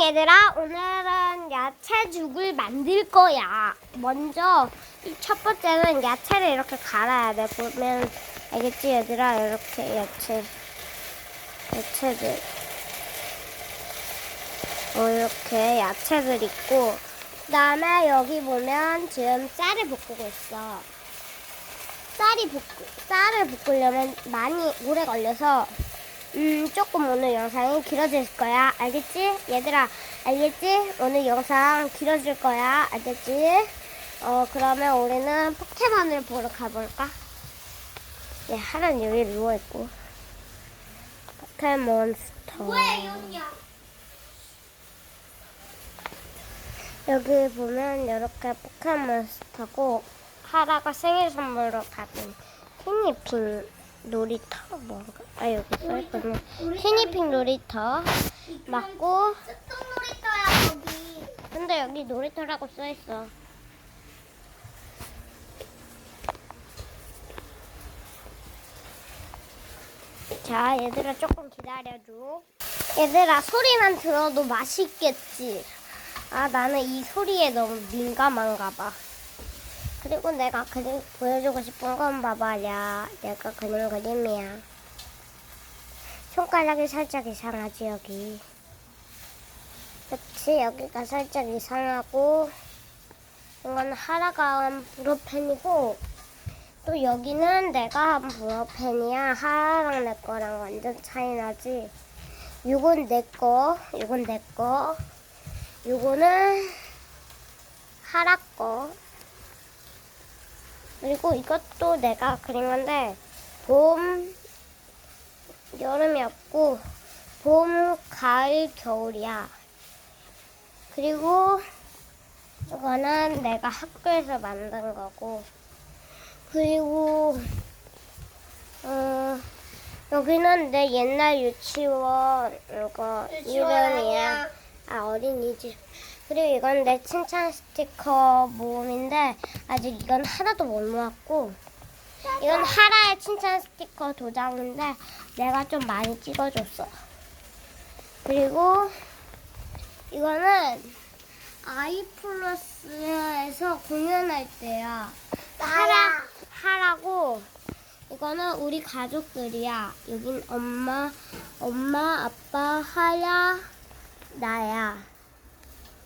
얘들아 오늘은 야채죽을 만들 거야. 먼저 이첫 번째는 야채를 이렇게 갈아야 돼. 보면 알겠지 얘들아? 이렇게 야채 야채들. 어, 이렇게 야채들 있고 그 다음에 여기 보면 지금 쌀을 볶고 있어. 쌀이 볶 쌀을 볶으려면 많이 오래 걸려서 음, 조금 오늘 영상이 길어질 거야. 알겠지? 얘들아, 알겠지? 오늘 영상 길어질 거야. 알겠지? 어, 그러면 우리는 포켓몬을 보러 가볼까? 예, 하는 여기 누워있고. 포켓몬스터. 왜 여기야? 여기 보면 이렇게 포켓몬스터고, 하라가 생일 선물로 받은 티니핑 놀이터? 뭔가? 아 여기 써있거든요 티니핑 놀이터 맞고. 쑥쑥 놀이터야 거기. 근데 여기 놀이터라고 써있어. 자 얘들아 조금 기다려줘. 얘들아 소리만 들어도 맛있겠지? 아 나는 이 소리에 너무 민감한가 봐 그리고 내가 그림 보여주고 싶은 건 봐봐 야 내가 그린 그림이야. 손가락이 살짝 이상하지 여기? 그치 여기가 살짝 이상하고 이건 하나가 한 브로펜이고 또 여기는 내가 한 브로펜이야. 하나랑 내 거랑 완전 차이 나지? 요건 내거 요건 내거. 요거는 하라 거 그리고 이것도 내가 그린 건데 봄 여름이었고 봄 가을 겨울이야. 그리고 이거는 내가 학교에서 만든 거고 그리고 어 여기는 내 옛날 유치원 이거 이름이야. 아 어린이집 그리고 이건 내 칭찬 스티커 모음인데 아직 이건 하나도 못 모았고 이건 하라의 칭찬 스티커 도장인데 내가 좀 많이 찍어줬어 그리고 이거는 아이플러스에서 공연할 때야. 하라 하라고 이거는 우리 가족들이야. 여긴 엄마 엄마 아빠 하야 나야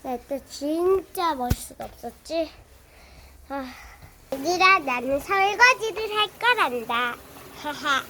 그때 진짜 멋있어 없었지? 아, 얘들아 나는 설거지를 할 거란다. 하하.